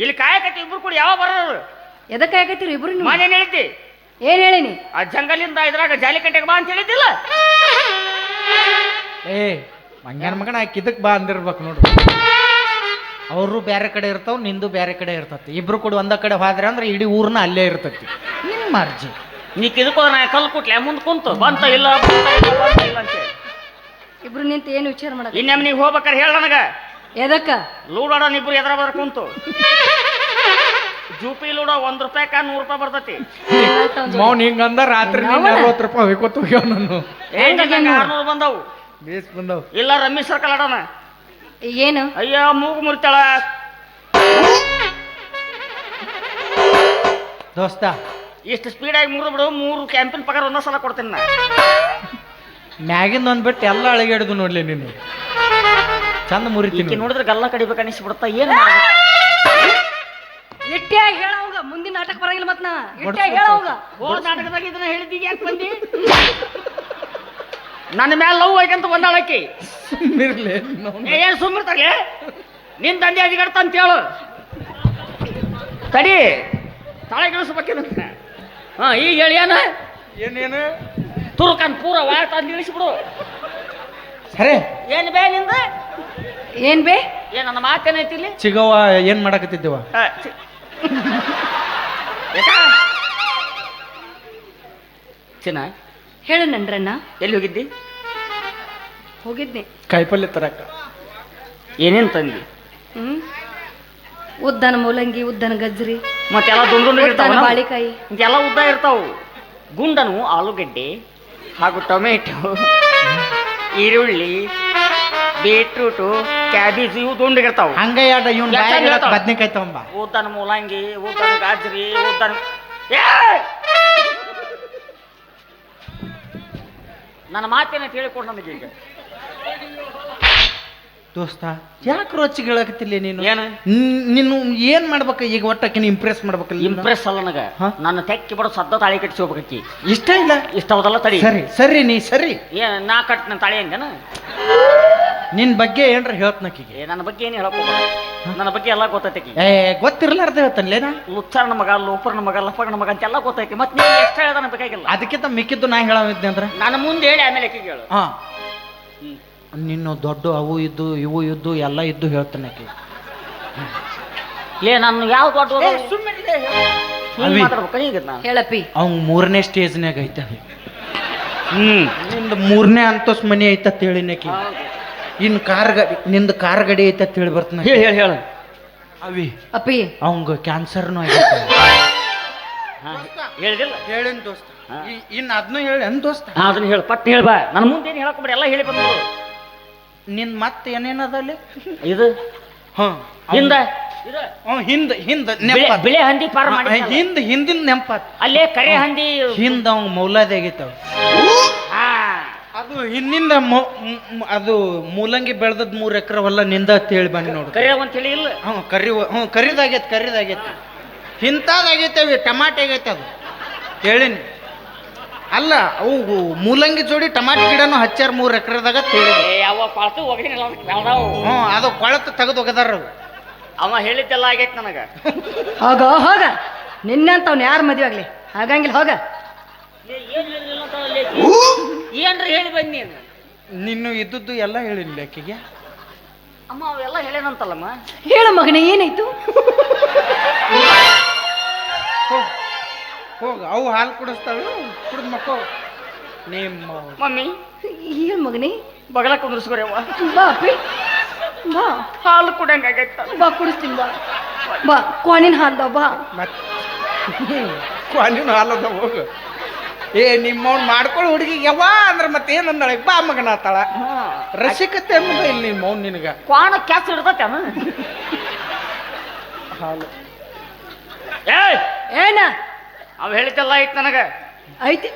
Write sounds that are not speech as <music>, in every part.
ಇಲ್ಲಿ ಕಾಯಕತ್ತಿ ಇಬ್ರು ಕೂಡ ಯಾವ ಬರೋರು? ಎದಕ್ಕೆ ಆಗೈತಿರಿ ಇಬ್ರು ಮನೆ ಮನೇನ್ ಹೇಳ್ತಿ ಏನ್ ಹೇಳಿನಿ? ಆ ಜಂಗಲಿಂದ ಇದ್ರಾಗ ಜಾಲಿಕಟ್ಟೆಗೆ ಬಾ ಅಂತ ಹೇಳಿದ್ದಿಲ್ಲ? ಏ ಮಂಗನ ಮಗನ ಕಿದಕ್ ಬಾ ಅಂದಿರ್ಬೇಕು ನೋಡ್ರಿ ಅವರು ಬೇರೆ ಕಡೆ ಇರ್ತಾವ ನಿಂದು ಬೇರೆ ಕಡೆ ಇರ್ತತಿ. ಇಬ್ರು ಕೂಡ ಒಂದ ಕಡೆ ಹೋದ್ರೆ ಅಂದ್ರೆ ಇಡೀ ಊರ್ನ ಅಲ್ಲೇ ಇರ್ತತಿ. ನಿಮ್ಮ ಮರ್ಜಿ. ನೀ ಕಿದಕೋ ನಾ ಕಲ್ ಕುಟ್ಲೆ ಮುಂದ್ ಕುಂತು. ಬಂತ ಇಲ್ಲ ಬಂತ ಇಲ್ಲ ಬಂತ ಇಲ್ಲ ಅಂತ ಹೇಳಿ. ಇಬ್ರು ನಿಂತು ಏನು ವಿಚಾರ ಮಾಡಲ್ಲ ಇನ್ನೊಮ್ಮೆ ನೀವು ಹೋಗ್ಬೇಕಾರೆ ಹೇಳ ನನಗ. ಎದಕ್ಕ? ಲೂಡೋಣ ಇಬ್ರು ಎದ್ರ ಬರ ಕುಂತು? ಜೂಪಿ ಲೂಡೋ ಒಂದ್ ರೂಪಾಯಿಕ ನೂರ್ ರೂಪಾಯಿ ಬರ್ತತಿ. ಮೌನ್ ಹಿಂಗಂದ ರಾತ್ರಿ? ಅರವತ್ತು ರೂಪಾಯಿ ಹೋಯ್ಕೋತ ಹೋಗ್ಯಾವ ನಾನು ಆರ್ನೂರು ಬಂದವು. ಬೇಸ್ ಬಂದವು. ಇಲ್ಲ ರಮೇಶ್ ಸರ್ಕಲ್ ಆಡೋಣ ಏನು? ಅಯ್ಯ ಮೂಗು ಮುರಿತಾಳ. ದೋಸ್ತ. ಇಷ್ಟು ಸ್ಪೀಡಾಗಿ ಮೂರು ಬಿಡು ಮೂರು ಕ್ಯಾಂಪಿನ ಪಗಾರ ಒಂದೇ ಸಲ ಕೊಡ್ತೀನಿ ನಾ. ಮ್ಯಾಗಿಂದ ಒಂದ್ ಬಿಟ್ಟು ಎಲ್ಲ ಹಿಡಿದು ನೋಡ್ಲಿ ನೀನು. ಚಂದ ಮುರಿತೀನಿ ನೋಡಿದ್ರೆ ಗಲ್ಲ ಕಡಿಬೇಕು ಅನಿಸ್ಬಿಡ್ತಾ ಏನು? ಇಟ್ಟಿಯಾಗಿ ಹೇಳವಂಗ ಮುಂದಿನ ನಾಟಕ ಬರಂಗಿಲ್ಲ ಮತ್ ನಾ. ಇಟ್ಟಿಯಾಗಿ ಹೇಳವಂಗ ಹೋದ ನಾಟಕದಾಗ ಇದನ್ನ ಹೇಳಿದ್ದೀಗ ಯಾಕೆ ಬಂದಿ? ನನ್ನ ಮ್ಯಾಲ ಲವ್ ಆಯ್ಕಂತ ಒಂದಾಳಕ್ಕಿ ಸುಮ್ಮಿರ್ಲಿ ಏ ಏನು ಸುಮ್ಮಿರ್ತಾಗೆ ನಿನ್ ತಂದೆ ಅದಿಗಡ್ತ ಅಂತ ಹೇಳು. ತಡಿ ತಳೆ ಗಿಳಿಸ್ಬೇಕೇನು ಹಾ ಈಗ ಹೇಳಿ ಏನ? ಏನೇನು? ತುರುಕನ್ ಪೂರ ವಾಯ ತಂದು ಇಳಿಸ್ಬಿಡು ಸರಿ ಏನು ಬೇ ನಿಂದ? ಏನ್ ಬೇ? ಏ ನನ್ನ ಮಾತೇನೈತಿ ಇಲ್ಲಿ ಚಿಗವ್ವ ಏನ್ ಮಾಡಕತ್ತಿದ್ದೇವ? ಆ, ಛಿ. ಯಾಕ? ಚಿನ್ನ ಹೇಳು ನನ್ರನ್ನ. ಎಲ್ಲಿ ಹೋಗಿದ್ದಿ? ಹೋಗಿದ್ನಿ. ಕಾಯಿಪಲ್ಲೆ ತರಕ. ಏನೇನ್ ತಂದಿ? ಹ್ಮ್? ಉದ್ದನ ಮೂಲಂಗಿ ಉದ್ದನ ಗಜ್ರಿ ಮತ್ತೆಲ್ಲ ದುಂಡು ದುಂಡು ಉದ್ದನ ಇರ್ತಾವ ಬಾಳಿಕಾಯಿ. ಎಲ್ಲ ಉದ್ದ ಇರ್ತಾವು. ಗುಂಡನು ಆಲೂಗಡ್ಡೆ ಹಾಗೂ ಟೊಮೆಟೊ. ಈರುಳ್ಳಿ ಬೀಟ್ರೂಟು ಕ್ಯಾಬೇಜ್ ಇವು ದುಂಡಿಗಿರ್ತಾವು ಹಂಗ ಯಾಡ ಇವ್ನ ಯಾಕ್ ಹಂಗ್ ಹೇಳ್ತಾವ? ಬದ್ನಿಕಾಯಿ ತಗೊಂಬ ಉದ್ದನ ಮೂಲಂಗಿ ಉದ್ದನ ಗಾಜ್ರಿ ಉದ್ದನ ಏ! ನನ್ನ ಕೇಳಿ ಹೇಳಿಕೊಡು ನನಗೆ ಈಗ ದೋಸ್ತ ಯಾಕೆ ರೋಚಿ ಹೇಳಕತ್ತಿಲ್ಲ ನೀನು? ಏನು? ನೀನು ಏನ್ ಮಾಡ್ಬೇಕು ಈಗ ಒಟ್ಟಕ್ಕೆ ಇಂಪ್ರೆಸ್ ಮಾಡ್ಬೇಕು ಇಂಪ್ರೆಸ್ ಅಲ್ಲ ನನಗ. ನನ್ನ ತೆಕ್ಕಿ ಬಡ ಸದ್ದ ತಾಳಿ ಕಟ್ಟಿಸಿ ಹೋಗ್ಬೇಕಿ ಇಷ್ಟ ಇಲ್ಲ? ಇಷ್ಟ ಹೌದಲ್ಲ ತಡಿ. ಸರಿ ಸರಿ ನೀ ಸರಿ. ಏ ನಾ ಕಟ್ ನನ್ನ ತಾಳಿ ಹಂಗನ? ನಿನ್ ಬಗ್ಗೆ ಏನ್ರ ಹೇಳ್ತನಕಿಗೆ ಏ ನನ್ನ ಬಗ್ಗೆ ಏನು ಹೇಳಕ್. ನನ್ನ ಬಗ್ಗೆ ಎಲ್ಲ ಗೊತ್ತೈತಿ ಏ ಗೊತ್ತಿರ್ಲಾರ್ದ ಹೇಳ್ತಾನಲೇನಾ ಲುಚ್ಚಾರನ ಮಗ ಲೋಪರ್ನ ಮಗ ಲಫಗನ ಮಗ ಅಂತೆಲ್ಲ ಗೊತ್ತೈತಿ. ಮತ್ತೆ ನೀವು ಎಷ್ಟು ಹೇಳ್ದಾನ ಬೇಕಾಗಿಲ್ಲ. ಅದಕ್ಕಿಂತ ಮಿಕ್ಕಿದ್ದು ನಾ ಹೇಳವಿದ್ದೆ ಅಂದ್ರೆ? ನಾನು ಮುಂದೆ ಹೇಳಿ ಆಮೇಲೆ ಹೇಳು. ಹಾ. ನಿನ್ನ ದೊಡ್ಡ ಅವು ಇದ್ದು ಇವು ಇದ್ದು ಎಲ್ಲ ಇದ್ದು ಹೇಳ್ತಾನೆ ಆಕಿ. ಲೇ ನಾನು ಯಾವ ದೊಡ್ಡ ಅವಿ. ಹೇಳಪ್ಪಿ. ಅವ್ನ ಮೂರನೇ ಸ್ಟೇಜ್ನಾಗ ಐತೆ ಹ್ಮ್. ನಿಂದ ಮೂರನೇ ಅಂತಸ್ ಮನೆ ಐತ ಹೇಳಿನಕಿ ಇನ್ ಕಾರ್ ಗಡಿ ನಿಂದ ಕಾರ್ ಗಡಿ ಐತ ಹೇಳಿ ಬರ್ತಾನೆ ಹೇಳಿ ಹೇಳಿ ಹೇಳ. ಅವಿ. ಅಪ್ಪಿ. ಅವಂಗ ಕ್ಯಾನ್ಸರ್ನು ಆಗೈತೆ. ಹಾ, ಹೇಳಿದಿಲ್ಲ ಹೇಳಿನ ದೋಸ್ತ. ಇನ್ ಅದನ್ನು ಹೇಳಿ ದೋಸ್ತ. ಅದನ್ನ ಹೇಳು ಪಟ್ ಹೇಳಿ ಬಾ. ನನ್ನ ಮುಂದೆ ಏನು ಹೇಳಕ್ಬಿಡಿ ಎಲ್ಲ ಹೇಳಿ ಬಂದು ನಿನ್ ಮತ್ತೆ ಏನೇನದಲ್ಲಿ ಇದು? ಹಾ. ಹಿಂದ? ಹಿಂದ ಹಿಂದ ಬಿಳೆ- ನೆಪ ಬಿಳೆ ಹಂದಿ ಪಾರ ಮಾಡಿ ಹಿಂದ ಹಿಂದಿನ ನೆಂಪ ಅಲ್ಲೇ ಕರೆ ಹಂದಿ ಹಿಂದ ಅವ್ ಮೌಲಾದಿ ಆಗೈತವ ಹಾ. ಅದು ಹಿಂದಿಂದ ಅದು ಮೂಲಂಗಿ ಬೆಳೆದದ್ ಮೂರ್ ಎಕರೆ ಹೊಲ ನಿಂದ ಅಂತ ಹೇಳಿ ಬನ್ನಿ ನೋಡು. ಕರಿ ಅಂತ ಹೇಳಿ ಇಲ್ಲ? ಹ್ಞೂ ಕರಿ ಹ್ಞೂ ಕರಿದಾಗೈತೆ ಕರಿದಾಗೈತೆ. ಇಂಥದ್ದಾಗೈತೆ ಟಮಾಟೆ ಆಗೈತೆ ಅದು. ಹೇಳಿನಿ ಅಲ್ಲ ಅವು ಮೂಲಂಗಿ ಜೋಡಿ ಟಮಾಟಿ ಗಿಡನು ಹಚ್ಚಾರ ಮೂರು ಎಕರೆದಾಗ ಪಾಳ್ತು ಹೋಗಿನಿಲ್ಲ ಬೆಳ್ದಾವು ಹ್ಞೂ ಅದು ಕೊಳತು ತೆಗೆದು ಒಗದಾರ ಅವು. ಅವ ಹೇಳಿದ್ದೆಲ್ಲ ಆಗೈತೆ ನನಗೆ. ಹೋಗ ಹೋಗ. ನಿನ್ನಂತವ್ನ ಯಾರು ಮದುವೆ ಆಗ್ಲಿ? ಹಾಗಂಗಿಲ್ಲ ಹೋಗ. ಏ, ಏನ್ ಹೇಳಿಲ್ಲ ಅಂತ ಅಲ್ಲಿ ಏನ್ರ ಹೇಳಿ ಬನ್ನಿ ನೀನು? ನಿನ್ನು ಇದ್ದದ್ದು ಎಲ್ಲ ಹೇಳಿಲ್ಲ ಆಕೆಗೆ ಅಮ್ಮ ಅವೆಲ್ಲ ಹೇಳೇನಂತಲ್ಲಮ್ಮ? ಹೇಳು ಮಗನೇ ಏನಾಯ್ತು? ಹೋಗ್ ಅವು ಹಾಲು ಕುಡಿಸ್ತಾವೆ ಕುಡಿದ್ ಮಕ್ಕೋ ನಿಮ್ಮ ಮಮ್ಮಿ ಹೇಳು ಮಗನಿ? ಬಗಲ ಕುಂದ್ರಿಸ್ಕೊರವ್ವ ಬಾ ಅಪ್ಪಿ ಬಾ. ಹಾಲು ಕುಡಂಗಾಗೈತ ಬಾ ಕುಡಿಸ್ತೀನಿ ಬಾ. ಬಾ ಕ್ವಾನಿನ ಹಾಲ್ದ ಬಾ. ಮತ್ತೆ ಕ್ವಾನಿನ ಹಾಲದ ಹೋಗು. ಏ ನಿಮ್ಮವ್ನು ಮಾಡ್ಕೊಳ್ಳೋ ಹುಡುಗಿ ಯಾವ ಅಂದ್ರೆ ಮತ್ತೆ ಏನಂದಳ ಬಾ ಮಗನ ಆತಾಳ. ರಸಿಕತೆ ಅನ್ನೋದು ಇಲ್ಲಿ ನಿಮ್ಮ ಮೌನ್ ನಿನಗ. ಕ್ವಾಣ ಕ್ಯಾಸ್ ಇಡ್ಬೇಕ ಹಾಲು. ಏಯ್! ಏನ? ಅವ್ ಹೇಳಿದ್ದೆಲ್ಲ ಐತ್ ನನಗೆ. ಐತಿ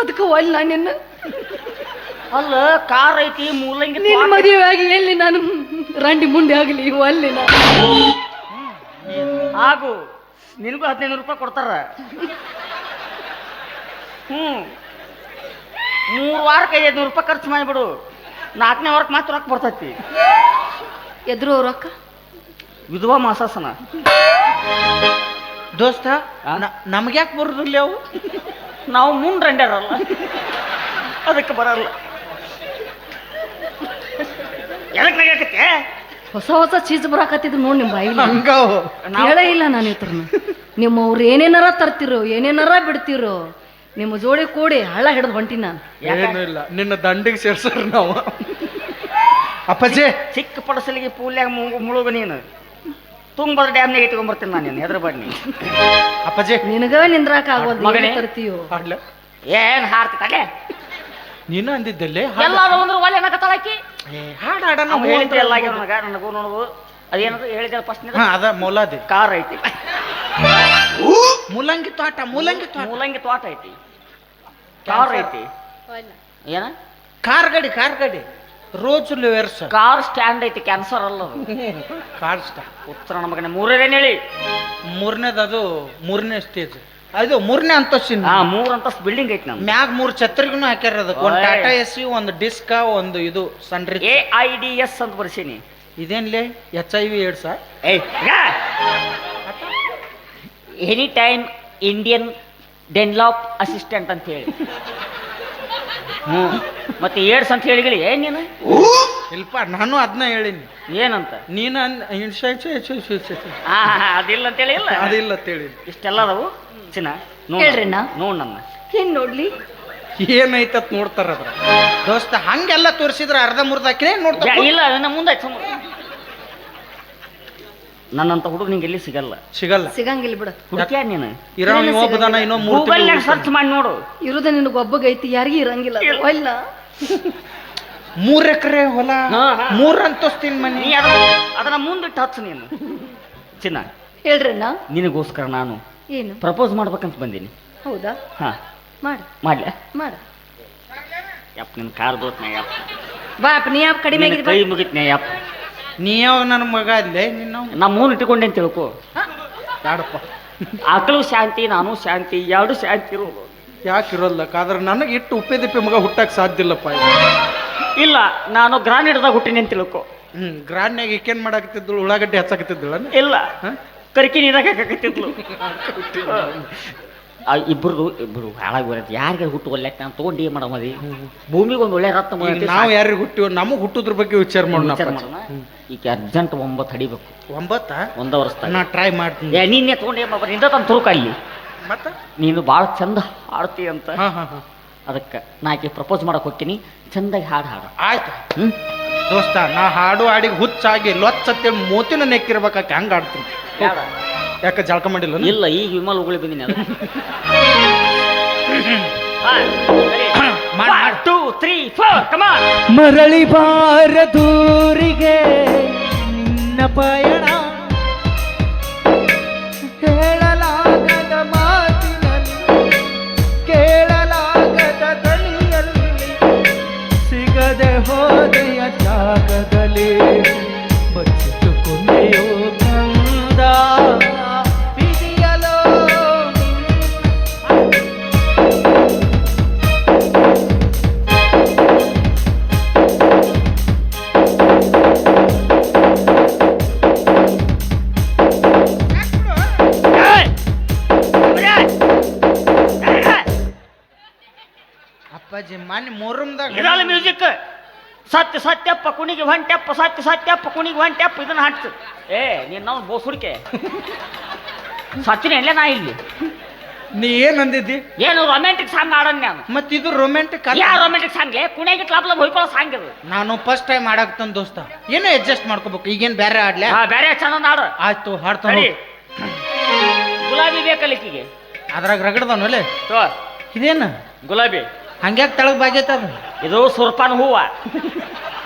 ಅದಕ್ಕೆ ಒಲ್ ನಾನು ನಿನ್ನ? ಅಲ್ಲ ಕಾರ್ ಐತಿ ಮೂಲಂಗಿ ನಿನ್ನ ಮದುವೆ ಆಗಿ ಎಲ್ಲಿ ನಾನು? ರಂಡಿ ಮುಂದೆ ಆಗಲಿ ಅಲ್ಲಿ ನಾನು ಹಾಗೂ ನಿನಗೂ ಹದಿನೈದು ರೂಪಾಯಿ ಕೊಡ್ತಾರ. ಹ್ಮ್. ಮೂರು ವಾರಕ್ಕೆ ಐದೈದು ರೂಪಾಯಿ ಖರ್ಚು ಮಾಡಿಬಿಡು. ನಾಲ್ಕನೇ ವಾರಕ್ಕೆ ಮಾತ್ರ ರೊಕ್ಕ ಬರ್ತೈತಿ. ಎದ್ರು ರೊಕ್ಕ? ವಿಧವಾ ಮಾಸಾಸನ. ದೋಸ್ತ? ನಮ್ಗ್ಯಾಕೆ ಬರೋದಿಲ್ಲ ಅವು? ನಾವು ಮುಂಡ್ರಂಡ್ಯಾರಲ್ಲ ಅದಕ್ಕೆ ಬರಲ್ಲ. ಎದಕ್ಕೆ ನಗಾಕತ್ತೆ ಹೊಸ ಹೊಸ ಚೀಸ್ ಬರಾಕತ್ತಿದ್ರು ನೋಡಿ ನಿಮ್ಮ ಬಾಯಿಲ್ಲ ಹಂಗಾವು ಹೇಳೇ ಇಲ್ಲ ನಾನು ಇತ್ರನ ನಿಮ್ಮವ್ರು ಏನೇನಾರ ತರ್ತಿರೋ ಏನೇನಾರ ಬಿಡ್ತಿರೋ ನಿಮ್ಮ ಜೋಡಿ ಕೂಡಿ ಹಳ್ಳ ಹಿಡಿದು ಹೊಂಟಿ ನಾನು. ಏನು ಇಲ್ಲ. ನಿನ್ನ ದಂಡಿಗೆ ಸೇರ್ಸರ್ ನಾವು. ಅಪ್ಪಾಜಿ. ಚಿಕ್ಕ ಪಡಸಲಿಗೆ ಪೂಲ್ಯಾಗ ಮುಳುಗು ನೀನು. ತುಂಗಭದ್ರ ಡ್ಯಾಮ್ನಾಗ ಇಟ್ಕೊಂಡ್ಬರ್ತೀನಿ ನಾನು ನಿನ್ನ ಹೆದ್ರ ಬನ್ನಿ ಅಪ್ಪಾಜಿ. ನಿನಗ ನಿಂದ್ರಾಕ ಆಗೋದು ಮಗನೇ. ತರ್ತೀಯೋ ಹಾಡ್ಲ. ಏನ್ ಹಾಡ್ತಿತ್ತಲೆ ನೀನು ಅಂದಿದ್ದಲ್ಲಿ ಎಲ್ಲಾರು ಅಂದ್ರೆ ಒಲೆ ಏನಕತ್ತಾಳಕಿ ಹಾಡು ಹಾಡೋಣ ನಾವು ಹೇಳಿದ್ದೆ ಎಲ್ಲ ಆಗ್ಯಾವ ನನಗ ನನಗೂ ನೋಡುದು ಅದೇನದು ಹೇಳಿದ್ರೆ ಫಸ್ಟ್ ಹಾ ಅದ ಮೌಲಾದಿ ಕಾರ್ ಐತಿ. ಮೂಲಂಗಿ ತೋಟ ಮೂಲಂಗಿ ತೋಟ. ಮೂಲಂಗಿ ತೋಟ ಐತಿ. ಕಾರ್ ಐತಿ. ಏನ? ಕಾರ್ ಗಡಿ ಕಾರ್ ಗಾಡಿ. ರೋಜ್ ಲಿವರ್ಸ್ ಕಾರ್ ಸ್ಟ್ಯಾಂಡ್ ಐತಿ ಕ್ಯಾನ್ಸರ್ ಅಲ್ಲ ಅದು. <laughs> ಕಾರ್ ಸ್ಟಾ ಉತ್ತರ ನಮಗೆ ಮೂರನೇ ಹೇಳಿ ಮೂರನೇದು ಅದು ಮೂರನೇ ಸ್ಟೇಜ್ ಅದು ಮೂರನೇ ಅಂತಸ್ತಿನ. ಹಾ ಮೂರ್ ಅಂತಸ್ ಬಿಲ್ಡಿಂಗ್ ಐತಿ ನಮ್ದು. ಮ್ಯಾಗ ಮೂರು ಛತ್ರಿಗೂ ಹಾಕ್ಯಾರ ಅದಕ್ಕೆ. ಒಂದು ಓಯ್. ಟಾಟಾ ಎಸ್ ಯು ಒಂದು ಡಿಸ್ಕ ಒಂದು ಇದು ಸನ್ರಿ ಎ ಐ ಡಿ ಎಸ್ ಅಂತ ಬರ್ಸೀನಿ. ಇದೇನ್ಲೇ? H I V AIDS any time Indian Dunlop assistant ಅಂತ ಹೇಳಿ. ಮತ್ತೆ ಏಡ್ಸ್ ಅಂತ ಹೇಳಿಗಲಿ ಏನ್ ನೀನು? ಇಲ್ಪ ನಾನು ಅದನ್ನ ಹೇಳಿನಿ. ಏನಂತ? ನೀನು ಅನ್ ಆ ಅದಿಲ್ಲ ಅಂತ ಹೇಳಿ ಇಲ್ಲ ಅದಿಲ್ಲ ಚಿನ ಇಷ್ಟೆಲ್ಲ ಅದಾವು? ಚಿನ್ನ ಹೇಳ್ರಿ ಅಣ್ಣ. ನೋಡ್ ನನ್ನ. ಏನ್ ನೋಡ್ಲಿ? ಏನೈತತ್ ನೋಡ್ತಾರ ಅದ್ರ ದೋಸ್ತ ಹಂಗೆಲ್ಲ ತೋರಿಸಿದ್ರೆ ಅರ್ಧ ಮುರ್ದ ಹಾಕಿನೇ ನೋಡ್ತಾರ ಇಲ್ಲ ನನ್ನ ಮುಂದೆ ಸುಮ್ನೆ. ನನ್ನಂತ ಹುಡುಗ ನಿಂಗೆ ಎಲ್ಲಿ ಸಿಗಲ್ಲ. ಸಿಗಲ್ಲ. ಸಿಗಂಗಿಲ್ಲ ಬಿಡ. ಹುಡುಕ್ಯಾ ನೀನು? ಇರೋ ಒಬ್ಬದಾನ ಇನ್ನೋ ಮೂರು ಗೂಗಲ್ನಾಗ ಸರ್ಚ್ ಮಾಡಿ ನೋಡು. ಇರುದ ನಿನಗೆ ಒಬ್ಬಗೈತಿ ಯಾರಿಗೂ ಇರಂಗಿಲ್ಲ. ಅದು. ಇಲ್ಲ ಮೂರ್ ಎಕರೆ ಹೊಲ ಹಾ, ಹಾ. ಮೂರ್ ಅಂತಸ್ತಿನ ಮನಿ. ನೀ ಅದನ್ನ ಅದನ್ನ ಮುಂದಿಟ್ಟು ಹಚ್ಚು ನೀನು. ಚಿನ್ನ ಹೇಳ್ರಿ ಅಣ್ಣ. ನಿನಗೋಸ್ಕರ ನಾನು ಏನು? ಪ್ರಪೋಸ್ ಮಾಡ್ಬೇಕಂತ ಬಂದೀನಿ. ಹೌದಾ? ಹಾ. ಮಾಡು. ಮಾಡ್ಲ. ಮಾಡ. ಯಪ್ಪ ನಿನ್ನ ಕಾರ್ ದೋತ್ನ ಯಪ್ಪ. ಬಾ ಅಪ್ಪ ನೀ ಯಾಪ್ ಕಡಿಮೆ ನಿನ್ನ ಆಗಿದ್ ಬಾ. ಕೈ ಮುಗಿತ್ನ ಯಪ್ಪ. ನೀ ಯಾವಾಗ ನನ್ನ ಮಗ ಅಲ್ಲೇ ನಿನ್ನ ನಮ್ಮ ಮೂನ್ ಇಟ್ಕೊಂಡೆ ಅಂತ ತಿಳ್ಕೊ. ಯಾಡಪ್ಪ? ಆಕಳು ಶಾಂತಿ ನಾನು ಶಾಂತಿ ಎರಡು ಶಾಂತಿ ಇರೋದು. ಯಾಕೆ ಇರೋಲ್ಲ ಆದ್ರೆ ನನಗೆ ಇಟ್ಟು ಉಪ್ಪೆ ದಿಪ್ಪೆ ಮಗ ಹುಟ್ಟಕ್ಕೆ ಸಾಧ್ಯ ಇಲ್ಲಪ್ಪ ಇಲ್ಲ ನಾನು ಗ್ರಾನೇಡ್ದಾಗ ಹುಟ್ಟಿನಿ ಅಂತ ತಿಳ್ಕೊ. ಹ್ಮ್ ಗ್ರಾನ್ಯಾಗ ಈಕೇನು ಮಾಡಾಕತ್ತಿದ್ದಳು? ಉಳ್ಳಾಗಡ್ಡೆ ಹಚ್ಚಾಕತ್ತಿದ್ದಳ ಇಲ್ಲ. ಕರಿಕೆ ನೀರಾಗ ಹಾಕತ್ತಿದ್ಲು <laughs> ಆ ಇಬ್ಬರು ಇಬ್ಬರು ಹಾಳಾಗಿ ಬರತ್ತೆ ಯಾರಿಗೆ ಹುಟ್ಟು ಒಲ್ಲೆಕ್ಕ ನಾನು ತೊಗೊಂಡು ಏನು ಮಾಡೋ ಮದಿ ಭೂಮಿಗೆ ಒಂದು ಒಳ್ಳೆ ರತ್ನ ಮಾಡಿ ನಾವು ಯಾರಿಗೆ ಹುಟ್ಟಿವ ನಮಗೆ ಹುಟ್ಟುದ್ರ ಬಗ್ಗೆ ವಿಚಾರ ಮಾಡೋಣ ವಿಚಾರ ಮಾಡೋಣ. ಈಗ ಅರ್ಜೆಂಟ್ ಒಂಬತ್ತು ಹಡಿಬೇಕು. ಒಂಬತ್ತ? ಒಂದು ವರ್ಷದಾಗ ನಾ ಟ್ರೈ ಮಾಡ್ತೀನಿ. ಏ ನೀನೇ ತೊಗೊಂಡು ಏನು ನಿಂದ ತಂದು ತುರುಕ ಅಲ್ಲಿ. ಮತ್ತ? ನೀನು ಭಾಳ ಚಂದ ಹಾಡ್ತಿ ಅಂತ. ಹಾ ಹಾ ಹಾ. ಅದಕ್ಕೆ ನಾ ಆಕೆ ಪ್ರಪೋಸ್ ಮಾಡಕ್ಕೆ ಹೋಗ್ತೀನಿ. ಚಂದಾಗಿ ಹಾಡು ಹಾಡು. ಆಯ್ತು. ಹ್ಞೂ ದೋಸ್ತ ನಾ ಹಾಡು ಹಾಡಿಗೆ ಹುಚ್ಚಾಗಿ ಲೊಚ್ಚತ್ತೆ ಮೋತಿನ ನೆಕ್ಕಿರ್ಬೇಕಾಕೆ ಹಂಗೆ ಆಡ್ತೀನಿ ಬೇಡ. ಯಾಕೆ ಜಳಕ ಮಾಡಿಲ್ಲ ಇಲ್ಲ ಈಗ ವಿಮಾಲ ಉಗುಳಿ ಬಂದಿನಿ ಅದು. ಟೂ ತ್ರೀ ಫೋರ್ ಕಮಾನ್ ಮರಳಿ ಬಾರದೂರಿಗೆ ನಿನ್ನ ಪಯಣ ಮೊಹರಂದಾಗ ಇದಾಳ ಮ್ಯೂಸಿಕ್. ಸತ್ಯ ಸತ್ಯಪ್ಪ ಕುಣಿಗೆ ಹೊಂಟ್ಯಪ್ಪ ಸತ್ಯ ಸತ್ಯಪ್ಪ ಕುಣಿಗೆ ಹೊಂಟ್ಯಪ್ಪ ಇದನ್ನ ಹಾಡ್ತು ಏ ನೀನ್ ನಾವು ಬೋಸುಡಿಕೆ ಸತ್ತಿನ ಎಲ್ಲೇ ನಾ ಇಲ್ಲಿ? ನೀ ಏನ್ ಅಂದಿದ್ದಿ ಏನು ರೊಮ್ಯಾಂಟಿಕ್ ಸಾಂಗ್ ಆಡೋಣ ನಾನು. ಮತ್ತೆ ಇದು ರೊಮ್ಯಾಂಟಿಕ್ ಯಾ ರೊಮ್ಯಾಂಟಿಕ್ ಸಾಂಗ್ ಕುಣಿಗೆ ಕ್ಲಾಪ್ ಹೋಯ್ಕೊಳ್ಳೋ ಸಾಂಗ್ ಇದು. ನಾನು ಫಸ್ಟ್ ಟೈಮ್ ಆಡಾಕ್ತನ್ ದೋಸ್ತ. ಏನೋ ಅಡ್ಜಸ್ಟ್ ಮಾಡ್ಕೋಬೇಕು? ಈಗೇನ್ ಬೇರೆ ಆಡ್ಲೆ ಹಾ ಬೇರೆ ಚಂದ ಆಡು ಆಯ್ತು ಹಾಡ್ತಾನೆ ಗುಲಾಬಿ ಬೇಕಲ್ಲಿಕ್ಕಿಗೆ ಅದ್ರಾಗ ರಗಡ್ದವನಲ್ಲೇ ತೋ. ಇದೇನ? ಗುಲಾಬಿ. ಹಂಗ್ಯಾಕ್ ತಳಗ್ ಬಾಗೈತ ಅದು? ಇದು ಸುರ್ಪಾನ್ ಹೂವ.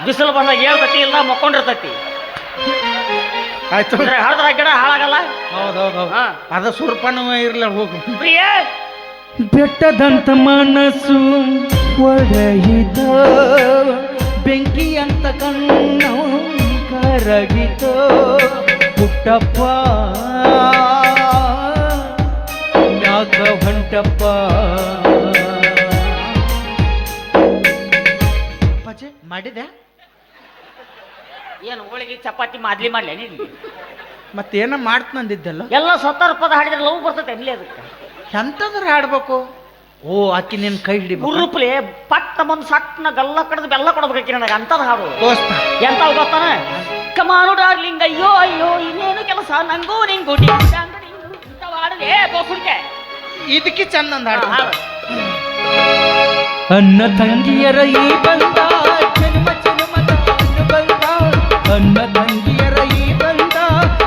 ಬಿಸಿಲು ಬಂದಾಗ ಹೇಳ್ತತಿ ಇಲ್ಲ ಮಕ್ಕೊಂಡಿರ್ತತಿ. ಆಯ್ತು. ಅಂದ್ರೆ ಹರಿದ್ರ ಗಿಡ ಹಾಳಾಗಲ್ಲ? ಹೌದು ಹೌದ್ ಹಾ. ಅದ ಸುರ್ಪಾನ ಇರ್ಲ ಹೋಗು. ಪ್ರಿಯ! ಬೆಟ್ಟದಂತ ಮನಸ್ಸು ಒಡೆಯಿತ. ಬೆಂಕಿ ಅಂತ ಕಣ್ಣು ಕರಗಿತ. ಪುಟ್ಟಪ್ಪ ಯಾಕ ಹೊಂಟಪ್ಪ? ಮಾಡಿದೆ. ಏನು ಹೋಳಿಗೆ ಚಪಾತಿ ಮಾದ್ಲಿ ಮಾಡ್ಲಿ ನೀನು? ಮತ್ತೇನ ಮಾಡ್ತಂದಿದ್ದಲ್ಲ ಎಲ್ಲ ಸತ್ತಾರ ಪದ ಹಾಡಿದ್ರೆ ಲವ್ ಬರ್ತದೆ ಎಲ್ಲಿ ಅದಕ್ಕೆ? ಎಂತಂದ್ರೆ ಹಾಡ್ಬೇಕು? ಓ ಆಕಿ ನಿನ್ ಕೈ ಹಿಡಿ ಉರುಪ್ಲೆ ಪಟ್ಟ ಬಂದು ಸಟ್ನ ಗಲ್ಲ ಕಡದ ಬೆಲ್ಲ ಕೊಡ್ಬೇಕು ನನಗೆ ಅಂತದ ಹಾಡು. ದೋಸ್ತ. ಎಂತ ಗೊತ್ತಾನ? ಕಮಾನು ಡಾರ್ಲಿಂಗ್ ಅಯ್ಯೋ ಅಯ್ಯೋ ಇನ್ನೇನು ಕೆಲಸ? ನಂಗೂ ನಿಂಗು. ಇಂಥವ್ ಇದಕ್ಕೆ ಚಂದ ಅಂದ ಹಾಡು ಹಾಡು. ಅನ್ನ ತಂಗಿಯರ ಈ ಬಂದ ಅನ್ನ ತಂಗಿಯರ ಈ ಬಂದ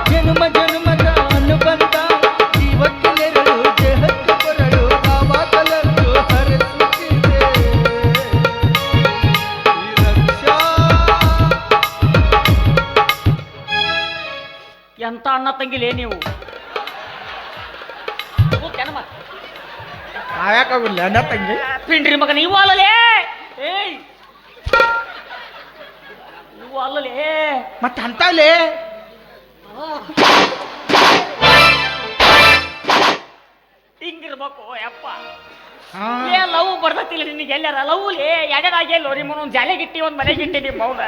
ಜನ್ಮ ಜನ್ಮದ ಅನುಬಂಧ ಜೀವಕ್ಕೆ ನೆರಳು ದೇಹಕ್ಕೆ ಕೊರಳು ಯಾವಾಗಲೂ ಹರಿಸುತ್ತಿದೆ ಈ ರಕ್ಷಾ ಎಂತ ಅಣ್ಣ ತಂಗಿಲೇ ನೀವು ಕೂತ್ಕೇನ ಮತ್ತ್? ಆಯಾಕಾಗಿಲ್ಲ ಅಣ್ಣ ತಂಗಿ ಪಿಂಡ್ರಿ ಮಗ ನೀವು ಅಲ್ಲಲೇ ಏಯ್ ನೀವು ಅಲ್ಲಲೇ ಮತ್ತೆ ಅಂತಲೇ ಹಿಂಗಿರ್ಬೇಕು ಯಪ್ಪ. ಏ ಲವ್ ಬರ್ತತಿಲ್ಲ ನಿನಗೆ ಎಲ್ಲಾರ ಲವ್ ಲೇ ಎಡೆದಾಗಿ ಎಲ್ಲೋ ನಿಮ್ಮ ಒಂದು ಜಾಲೆಗಿಟ್ಟಿ ಒಂದು ಮನೆಗಿಟ್ಟಿ ನಿಮ್ಮ ಮೌನ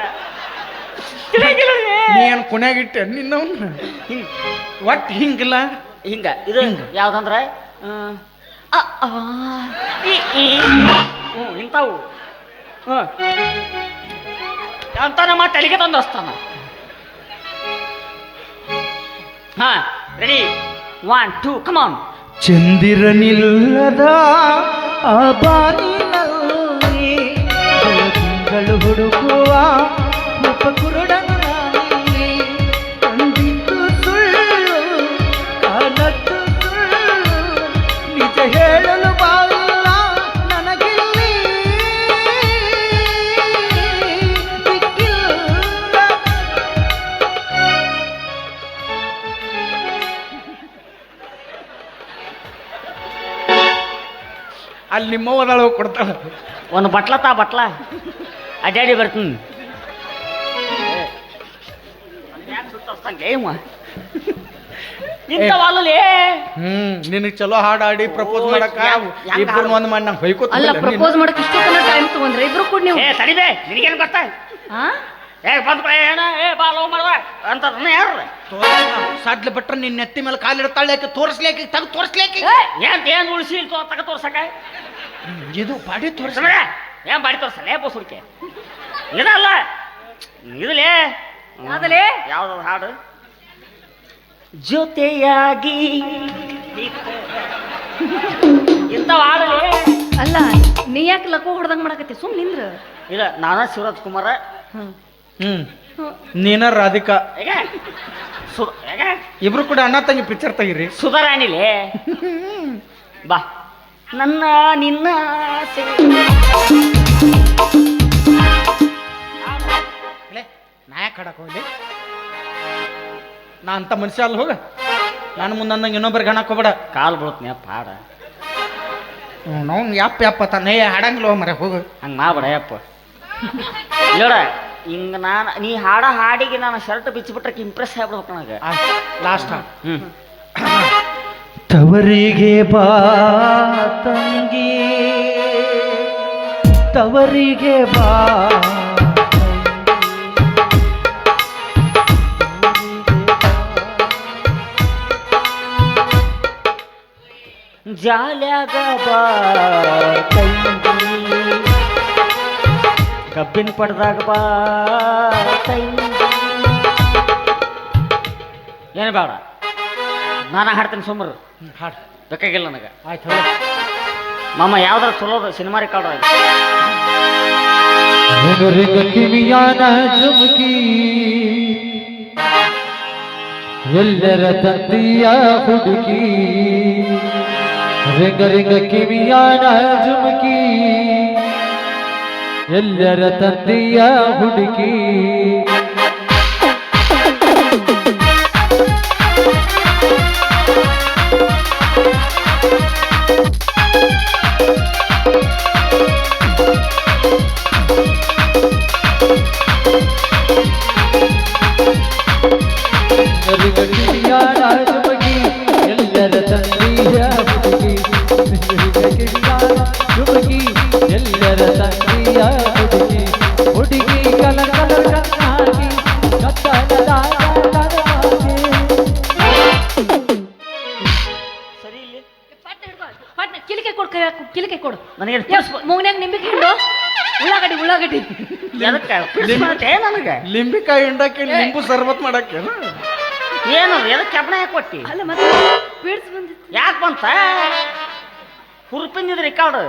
ಏನ್ ಕುಣ್ಯಾಗಿಟ್ಟೆ ನಿನ್ನವನ್ನ ಹಿಂಗ್ ಒಟ್ಟು ಹಿಂಗಿಲ್ಲ? ಹಿಂಗ ಇದು ಯಾವ್ದಂದ್ರೆ? ಇಂಥವು. ಹ್ಞೂ ಅಂತ ನಮ್ಮ ತಲೆಗೆ ತಂದು ಹಸ್ತಾನ ಹಾ ready one two come on ಚಂದಿರನಿಲ್ಲದ ಆ ಬಾನಿನಲ್ಲಿ ತಿಂಗಳು ಹುಡುಕುವ ಒಬ್ಬ ಅಲ್ಲಿ ನಿಮ್ಮವದಳ ಕೊಡ್ತಾಳ. ಒಂದು ಬಟ್ಲ ತಾ ಬಟ್ಲ. ಅಡ್ಡಾಡಿ ಬರ್ತೀನಿ. ಇಂಥವಲ್ಲೇ ಹ್ಮ್ ನಿನಗ್ ಚಲೋ ಹಾಡು ಆಡಿ ಪ್ರಪೋಸ್ ಮಾಡಕ್ಕ? ಇಬ್ಬರು ಒಂದು ಮಾಡಿ ನಂಗೆ ಹೊಯ್ಕೋತ ಅಲ್ಲ ಪ್ರಪೋಸ್ ಮಾಡಕ್ ಇಷ್ಟೊತ್ತನ ಟೈಮ್ ತಗೊಂಡ್ರೆ ಇಬ್ರು ಕೂಡ ನೀವು. ಏ ತಡಿಬೇ ನಿನಗೇನು ಗೊತ್ತಾ? ಹಾ ಏ ಬಂದ್ ಏನ? ಏ ಬಾ ಲವ್ ಮಾಡುವ ಅಂತ ಯಾರು? ಸಡ್ಲು ಬಿಟ್ರೆ ನಿನ್ನ ನೆತ್ತಿ ಮೇಲೆ ಕಾಲಿಡ್ತಾಳೆ ಯಾಕೆ? ತೋರಿಸ್ಲೇಕೆ ತೆಗೆದು ತೋರಿಸ್ಲೇಕೆ? ಏನ್ ಏನ್ ಉಳಿಸಿ ತೋ ತಗ ತೋರ್ಸಕ ಇದು ಬಾಡಿ ತೋರಿಸ ಸುಮ್ನೆ ಏನ್ ಬಾಡಿ ತೋರ್ಸಲ್ಲ? ಏ ಬಸುಡಿಕೆ ಇದಲ್ಲ. ಇದಲೇ. ಯಾವ್ದಲೇ? ಯಾವ್ದು ಹಾಡು? ಜೊತೆಯಾಗಿ. ಇಂಥ ಹಾಡು ಅಲ್ಲ ನೀ ಯಾಕೆ ಲಕೋ ಹೊಡೆದಂಗ್ ಮಾಡಕತ್ತಿ? ಸುಮ್ ನಿಂದ್ರ. ಇಲ್ಲ ನಾನ ಶಿವರಾಜ್ ಕುಮಾರ. ಹ್ಮ್. ನೀನ ರಾಧಿಕಾ. ಸು ಇಬ್ರು ಕೂಡ ಅಣ್ಣ ತಂಗಿ ಪಿಕ್ಚರ್ ತೆಗೀರಿ. ಸುಧಾರಾಣಿಲೇ? ಬಾ. ನನ್ನ ನಿನ್ನ ಆಸೆ. ನಾಯಕ್ ಹಾಡಕ್ ಹೋಗ್ಲಿ ನಾ ಅಂತ ಮನುಷ್ಯ ಅಲ್ಲ ಹೋಗ. ನಾನು ಮುಂದಂದಂಗೆ ಇನ್ನೊಬ್ಬರಿಗೆ ಹಣ ಹೋಗ್ಬೇಡ. ಕಾಲ್ ಬೀಳ್ತೀನಿ ಪಾಡ ನಾವು ಯಪ್ಪ ಯಪ್ಪ ತಾನೇ ಹಾಡಂಗಿಲ್ಲ ಮರ ಹೋಗು. ಹಂಗೆ ಮಾಡ್ಬೇಡ ಯಪ್ಪ. ನೋಡ ಹಿಂಗ ನಾನು ನೀ ಹಾಡ ಹಾಡಿಗೆ ನಾನು ಶರ್ಟ್ ಬಿಚ್ಚಿಬಿಟ್ರೆ ಇಂಪ್ರೆಸ್ ಆಗ್ಬಿಡ್ಬೇಕು ನನಗೆ. ಲಾಸ್ಟ್ ಹ್ಞೂ ತವರಿಗೆ ಬಾ ತಂಗಿ. ತವರಿಗೆ ಬಾ. ಜಾಲ್ಯಾಗ ಬಾ ತಂಗಿ. ಕಬ್ಬಿನ ಪಡ್ದಾಗ ಬಾ. ಏನು ಬೇಡ. ನಾನು ಹಾಡ್ತೀನಿ ಸುಮ್ಮರು ಹಾಡು. ಬೇಕಾಗಿಲ್ಲ ನನಗೆ. ಆಯ್ತು ಮಾಮ ಯಾವ್ದಾರು ಚಲೋದು ಸಿನಿಮಾ ರೆಕಾರ್ಡ್ ರಿಗ ರಿಗ ಕಿವಿಯಾನ ಜುಮುಕಿ ಎಲ್ಲರ ತಂದೆಯ ಹುಡುಗಿ ರಿಗ ರಿಗ ಕಿವಿಯಾನ ಜುಮುಕಿ ಎಲ್ಲರ ತಂದೆಯ ಹುಡುಗಿ ನನಗೆ? ಲಿಂಬಿಕಾಯಿ ಹಿಂಡಕ್ಕೆ ಲಿಂಬು ಸರ್ಬತ್ ಮಾಡಕ್ಕೆ ಏನು ಎದಕ್ಕೆ ಕೆಬ್ಬಣ ಯಾಕೆ ಕೊಟ್ಟಿ ಅಲ್ಲ ಮತ್ತೆ ಪೀಡ್ಸ್ ಬಂದಿತ್ತು. ಯಾಕೆ ಬಂತ? ಹುರುಪಿಂದಿದ್ರಿ ರೆಕಾರ್ಡ್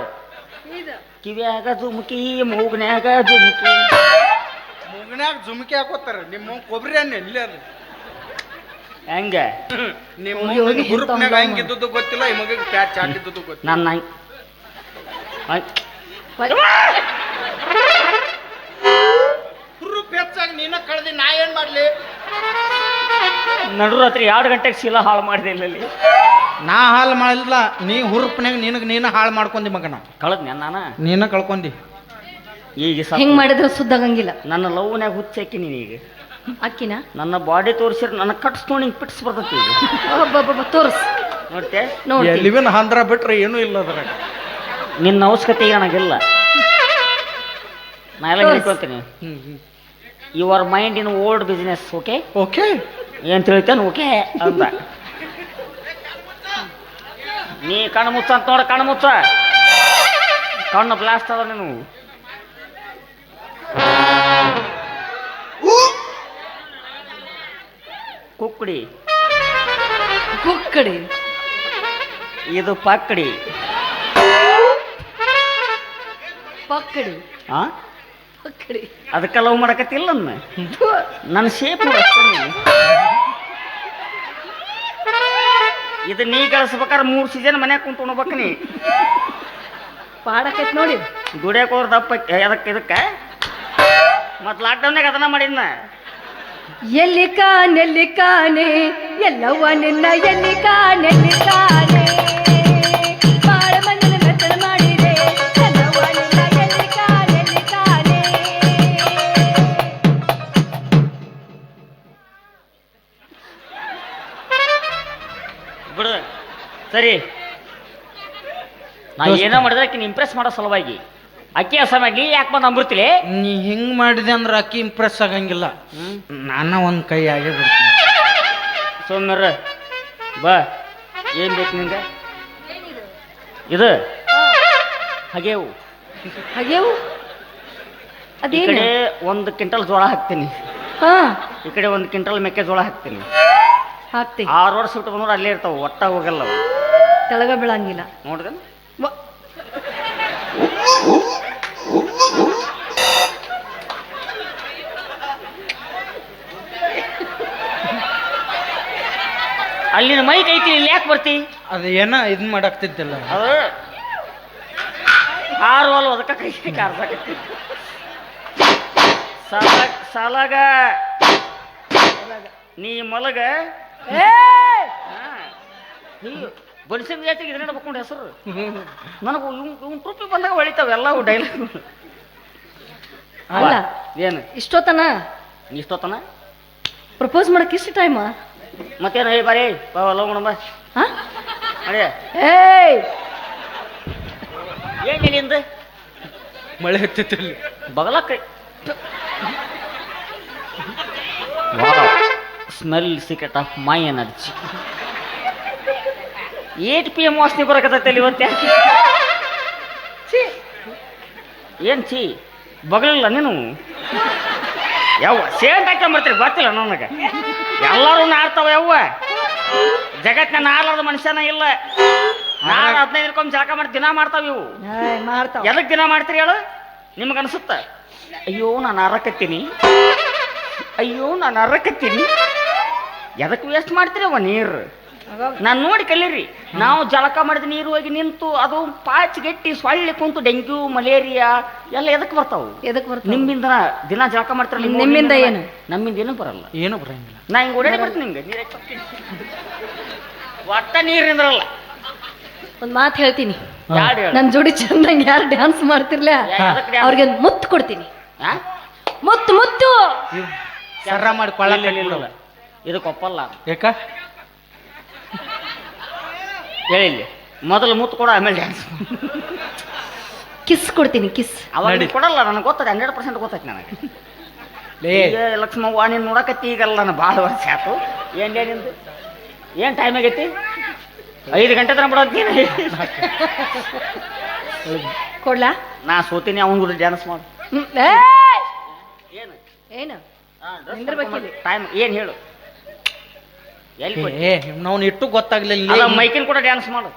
ಕಿವಿಯಾಗ ಧುಮುಕಿ ಮೂಗ್ನ್ಯಾಗ ಧುಮುಕಿ. ಮುಗನ್ಯಾಗ ಜುಮ್ಕಿ ಹಾಕೋತಾರ ನಿಮ್ಮ ಕೊಬ್ಬರಿ ಅನ್ನ ಎಲ್ಲಿ ಅದು ಹೆಂಗೆ? ನಿಮ್ಮ ಹೋಗಿ ಹೋಗಿ ಗ್ರೂಪ್ನಾಗ ಹಂಗಿದ್ದದ್ದು ಗೊತ್ತಿಲ್ಲ ಈ ಮಗ ಪ್ಯಾಟ್ ಚಾಟಿದ್ದದ್ದು ಗೊತ್ತಿಲ್ಲ. ನನ್ನ ಐ- ಗ್ರೂಪ್ ಹೆಚ್ಚಾಗಿ ನೀನ ಕಳ್ದಿ ನಾ ಏನ್ ಮಾಡ್ಲಿ? ನಡು ರಾತ್ರಿ ಎರಡು ಗಂಟೆಗೆ ಶೀಲ ಹಾಳು ಮಾಡಿದೆ ಇಲ್ಲಿ ನಾ ಹಾಳು ಮಾಡಿಲ್ಲ ನೀ ಹುರುಪ್ನ್ಯಾಗ ನಿನಗೆ ನೀನು ಹಾಳು ಮಾಡ್ಕೊಂಡಿ ಮಗನ. ಕಳದ್ ನಾನು? ನೀನ ಕಳ್ಕೊಂಡಿ ಈಗ ಹೆಂಗ್ ಮಾಡಿದ್ರೆ ಸುದ್ದಾಗಂಗಿಲ್ಲ ನನ್ನ ಲವ್ನ್ಯಾಗ ಹುಚ್ಚಾಕಿ ನೀನು ಈಗ. ಅಕ್ಕಿನ? ನನ್ನ ಬಾಡಿ ತೋರಿಸಿದ್ರೆ ನನ್ನ ಕಟ್ಸ್ಕೊಂಡು ಹಿಂಗೆ ಪಿಟ್ಸ್ ಬರ್ತೈತಿ ಈಗ. ಒಬ್ಬೊಬ್ಬ ತೋರ್ಸ್. ನೋಡ್ತೆ ನೋಡಿ ಎಲ್ಲಿವಿನ ಹಂದ್ರ ಬಿಟ್ರೆ ಏನೂ ಇಲ್ಲ ಅದ್ರಾಗ. ನಿನ್ನ ಅವಶ್ಯಕತೆ ಏನಾಗಿಲ್ಲ ನನಗಿಲ್ಲ. ನಾ ಎಲ್ಲ ತೋರ್ಸ್. ಹೇಳ್ಕೊಳ್ತೀನಿ. Your mind in old business okay okay ಏನು ತಿಳಿತೇನೆ? ಓಕೆ ಅಂತ. ನೀ ಕಣ್ಣು ಮುಚ್ಚ ಅಂತ ನೋಡ ಕಣ್ಣು ಮುಚ್ಚ. ಕಣ್ಣು ಬ್ಲಾಸ್ಟ್ ಅದ ನೀನು. ಕುಕ್ಕಡಿ. ಕುಕ್ಕಡಿ. ಇದು ಪಕ್ಕಡಿ. ಪಕ್ಕಡಿ. ಪಕ್ಕಡಿ ಅದಕ್ಕೆ ಲವ್ ಮಾಡಕತ್ತಿಲ್ಲ ನನ್ನ ಶೇಪ್ ಇದು ನೀ ಗಳಿಸ್ಬೇಕಾದ್ರೆ ಮೂರು ಸೀಸನ್ ಮನ್ಯಾಗ ಕುಂತು ಉಣ್ಬೇಕು ನೀ. ಪಾಡಕೈತ್ ನೋಡಿ. ದುಡಿಯಕ್ಕೆ ಹೋದ್ರ ದಪ್ಪ ಅದಕ್ಕೆ ಇದಕ್ಕೆ? ಮತ್ತು ಲಾಕ್ಡೌನ್ಯಾಗ ಅದನ್ನ ಮಾಡಿದ್ನ? ಎಲ್ಲಿ ಕಾನೆಲ್ಲಿ ಕಾನೆ ಎಲ್ಲವ್ವ ನಿನ್ನ ಎಲ್ಲಿ ಕಾನೆಲ್ಲಿ ಕಾನೆ ಸರಿ. ನಾ ಏನೋ ಮಾಡಿದ್ರೆ ಆಕಿನ ಇಂಪ್ರೆಸ್ ಮಾಡೋ ಸಲುವಾಗಿ. ಅಕ್ಕಿ ಅಸಮಾಗಿ ಯಾಕೆ ಬಂದು ಅಂಬರ್ತಿಲಿ? ನೀ ಹಿಂಗ್ ಮಾಡಿದೆ ಅಂದ್ರೆ ಅಕ್ಕಿ ಇಂಪ್ರೆಸ್ ಆಗಂಗಿಲ್ಲ. ನಾನ ಒಂದ್ ಕೈ ಆಗಿ ಬಿಡ್ತೀನಿ. ಸೋಮ್ಯರ ಬಾ. ಏನ್ ಬೇಕು ನಿಂಗೆ? ಇದು? ಹಾಗೇವು. ಹಾಗೇವು? ಈ ಅದೇನು? ಕಡೆ ಒಂದು ಕ್ವಿಂಟಲ್ ಜೋಳ ಹಾಕ್ತೀನಿ. ಹಾ. ಈ ಕಡೆ ಒಂದು ಕ್ವಿಂಟಲ್ ಮೆಕ್ಕೆಜೋಳ ಹಾಕ್ತೀನಿ. ಹಾಕ್ತಿ ಆರು ವರ್ಷ ಬಿಟ್ಟು ಬಂದ್ರೆ ಅಲ್ಲೇ ಇರ್ತಾವ ಒಟ್ಟ ಹೋಗಲ್ಲ ಅವು. ತೆಳಗ ಬೀಳಂಗಿಲ್ಲ. ನೋಡ್ದೆ? ಅಲ್ಲಿನ ಮೈಕ್ ಐತಿ ಇಲ್ಲಿ ಯಾಕೆ ಬರ್ತಿ? ಅದು ಏನ ಇದನ್ ಮಾಡಾಕ್ತಿದ್ದಿಲ್ಲ. ಅದು ಆರು ಅಲ್ಲ ಅದಕ್ಕೆ ಕೈ ಕಾರ್ಸಾಕತ್ತಿ. ಸಾಲಾಗ ಸಾಲಾಗ ನೀ ಮಲಗ ಬನ್ಸಿನ ಜಾತಿಗೆ ಇದ್ರೆ ಬಕ್ಕೊಂಡು ಹೆಸರು. <laughs> ನನಗೆ ಇವ್ ಇವ್ ಟ್ರೂಪಿ ಬಂದಾಗ ಹೊಳಿತಾವೆ ಎಲ್ಲ ಡೈಲಾಗ್ ಅಲ್ಲ ಏನು? ಇಷ್ಟೊತ್ತನ? ಇಷ್ಟೊತ್ತನ? ಪ್ರಪೋಸ್ ಮಾಡಕ್ಕೆ ಇಷ್ಟು ಟೈಮ ಮತ್ತೇನು? ಹೇಳಿ ಬಾರಿ ಬಾ ಲವ್ ಮಾಡಮ್ಮ ಹಾ? ಅಡೇ ಏಯ್! ಏನು ಇಲ್ಲಿಂದ ಮಳೆ ಹತ್ತಿತ್ತಿಲ್ಲ. ಬಗಲಕ್ಕ smell secret of my energy at P M ವಾಸನೆ ಬರಕತ್ತೆ ಇವತ್ತೆ. ಏನು ಚಿ ಬಗಲಿಲ್ಲ ನೀನು? ಯಾವ ಸೇಂಟ್ ಹಾಕೊಂಬರ್ತೀರಿ ಗೊತ್ತಿಲ್ಲ ನನಗೆ. ಎಲ್ಲರೂ ನಾರ್ತಾವ ಯವ್ವ. ಜಗತ್ತಿನ ನಾರ್ಲಾರ್ದ ಮನುಷ್ಯನ ಇಲ್ಲ. ನಾರು ಹದಿನೈದು ದಿನಕ್ಕೊಮ್ಮೆ ಜಳಕ ಮಾಡಿ ದಿನ ಮಾಡ್ತಾವ ಇವು. ಎದಕ್ ಮಾಡ್ತಾವ. ಎದಕ್ಕೆ ದಿನ ಮಾಡ್ತೀರಿ ಹೇಳು? ನಿಮಗೆ ಅನಿಸುತ್ತೆ ಅಯ್ಯೋ ನಾನು ಅರಕತ್ತೀನಿ. ಅಯ್ಯೋ ನಾನು ಅರಕತ್ತೀನಿ. ಎದಕ್ಕೆ ವೇಸ್ಟ್ ಮಾಡ್ತೀರಿ ಅವ ನೀರು? ನಾನು ನೋಡಿ ಕಲೀರಿ. ನಾವು ಜಳಕ ಮಾಡಿದ ನೀರು ಹೋಗಿ ನಿಂತು ಅದು ಪಾಚ್ ಗಟ್ಟಿ ಸೊಳ್ಳೆ ಕುಂತು ಡೆಂಗ್ಯೂ ಮಲೇರಿಯಾ ಎಲ್ಲ ಎದಕ್ಕೆ ಬರ್ತಾವು? ಎದಕ್ ಬರ್ತಾವೆ? ನಿಮ್ಮಿಂದ ದಿನ ಜಳಕ ಮಾಡ್ತಾರಲ್ಲ ನಿಮ್ಮ ನಿಮ್ಮಿಂದ ಏನು? ನಮ್ಮಿಂದ ಏನು ಬರಲ್ಲ. ಏನು ಬರಂಗಿಲ್ಲ. ನಾ ಹಿಂಗೆ ಓಡಾಡಿ ಬರ್ತೀನಿ ನಿಮ್ಗೆ. ನೀರು ಒಟ್ಟ ನೀರಿಂದ್ರಲ್ಲ ಒಂದ್ ಮಾತು ಹೇಳ್ತೀನಿ. ಯಾರು ಹೇಳು? ನನ್ ಜೋಡಿ ಚಂದ ಯಾರು ಡ್ಯಾನ್ಸ್ ಮಾಡ್ತಿರ್ಲ? ಎದಕ್ಕೆ ಅವ್ರಿಗೆ ಮುತ್ತು ಕೊಡ್ತೀನಿ. ಆ? ಮುತ್ತು ಮುತ್ತು. ಸರ್ರ ಮಾಡಿ ಕೊಳ್ಳ ಇಲ್ಲ, ಒಪ್ಪಲ್ಲ. ಇಲ್ಲ. ಇದು ಕೊಪ್ಪಲ್ಲ ಯಾಕ ಹೇಳಿಲ್ಲ ಮೊದಲು ಮುತ್ತು ಕೊಡ ಆಮೇಲೆ ಡ್ಯಾನ್ಸ್ ಕಿಸ್ ಕೊಡ್ತೀನಿ ಕಿಸ್ ಅವಾಗ. ನೀನ್ ಕೊಡಲ್ಲ ನನಗೆ ಗೊತ್ತದ ಹಂಡ್ರೆಡ್ ಪರ್ಸೆಂಟ್ ಗೊತ್ತೈತಿ ನನಗೆ. ಲೇ. ಲಕ್ಷ್ಮವ್ವ ನೀನು ನೋಡಕತ್ತಿ ಈಗಲ್ಲ ನಾನು ಭಾಳ ವರ್ಷ ಆಯ್ತು. ಏನೇ ನಿಂದು? ಏನು ಟೈಮ್ ಆಗೈತಿ? ಐದು ಗಂಟೆ ತನಕ ಬಿಡೋದು ನೀನು. ಕೊಡ್ಲಾ? ನಾ ಸೋತೀನಿ ಅವನ ಗುರು ಡ್ಯಾನ್ಸ್ ಮಾಡು. ಏನು? ಏನು? ನಿಂದ್ರಬೇಕಿಲ್ಲಿ. ಟೈಮ್ ಏನು ಹೇಳು? ಎಲ್ಲಿ ಕೊಟ್ಟಿ? ಏ ನಾವು ಇಟ್ಟು ಗೊತ್ತಾಗ್ಲಿಲ್ಲ. ಮೈಕಿನ ಕೂಡ ಡ್ಯಾನ್ಸ್ ಮಾಡು